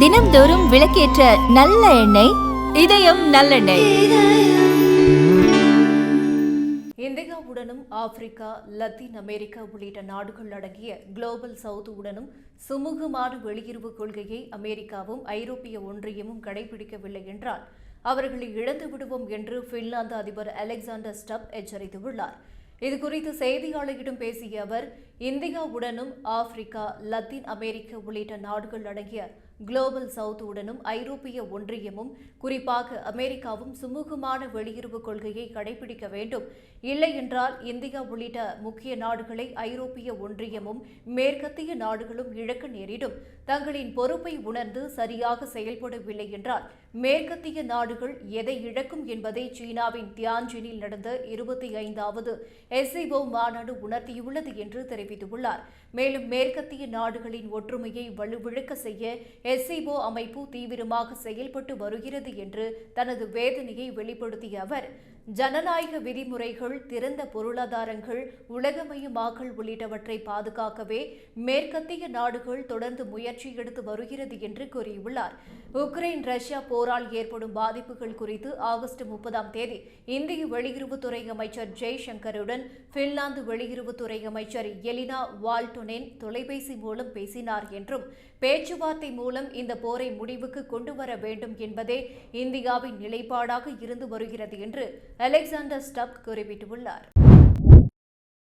தினம்தோறும் விளக்கேற்ற நல்ல எண்ணெய் இதயம் நல்லெண்ணெய். இந்தியாவுடனும் ஆப்பிரிக்கா லத்தீன் அமெரிக்கா உள்ளிட்ட நாடுகள் அடங்கிய குளோபல் சவுத் உடனும் சுமூகமான வெளியுறவு கொள்கையை அமெரிக்காவும் ஐரோப்பிய ஒன்றியமும் கடைபிடிக்கவில்லை என்றால் அவர்களை இழந்து விடுவோம் என்று பின்லாந்து அதிபர் அலெக்சாண்டர் ஸ்டப் எச்சரித்துள்ளார். இதுகுறித்து செய்தியாளர்களிடம் பேசிய அவர் இந்தியாவுடனும் ஆப்பிரிக்கா லத்தீன் அமெரிக்கா உள்ளிட்ட நாடுகள் அடங்கிய குளோபல் சவுத் உடனும் ஐரோப்பிய ஒன்றியமும் குறிப்பாக அமெரிக்காவும் சுமூகமான வெளியுறவு கொள்கையை கடைபிடிக்க வேண்டும். இல்லை என்றால் இந்தியா உள்ளிட்ட முக்கிய நாடுகளை ஐரோப்பிய ஒன்றியமும் மேற்கத்திய நாடுகளும் இழக்க நேரிடும். தங்களின் பொறுப்பை உணர்ந்து சரியாக செயல்படவில்லை என்றால் மேற்கத்திய நாடுகள் எதை இழக்கும் என்பதை சீனாவின் தியான்ஜினில் நடந்த இருபத்தி ஐந்தாவது எஸ்இஓ மாநாடு உணர்த்தியுள்ளது என்று தெரிவித்துள்ளார். மேலும் மேற்கத்திய நாடுகளின் ஒற்றுமையை வலுவிழக்க செய்ய எஸ்இஓ அமைப்பு தீவிரமாக செயல்பட்டு வருகிறது என்று தனது வேதனையை வெளிப்படுத்திய அவர் ஜனநாயக விதிமுறைகள் திறந்த பொருளாதாரங்கள் உலகமயமாக்கல் உள்ளிட்டவற்றை பாதுகாக்கவே மேற்கத்திய நாடுகள் தொடர்ந்து முயற்சி எடுத்து வருகிறது என்று கூறியுள்ளார். உக்ரைன் ரஷ்யா போரால் ஏற்படும் பாதிப்புகள் குறித்து ஆகஸ்ட் முப்பதாம் தேதி இந்திய வெளியுறவுத்துறை அமைச்சர் ஜெய்சங்கருடன் பின்லாந்து வெளியுறவுத்துறை அமைச்சர் எலினா வால்டொனென் தொலைபேசி மூலம் பேசினார் என்றும் பேச்சுவார்த்தை மூலம் இந்த போரை முடிவுக்கு கொண்டுவர வேண்டும் என்பதே இந்தியாவின் நிலைப்பாடாக இருந்து வருகிறது என்று அலெக்சாண்டர் ஸ்டப் குறிப்பிட்டுள்ளார்.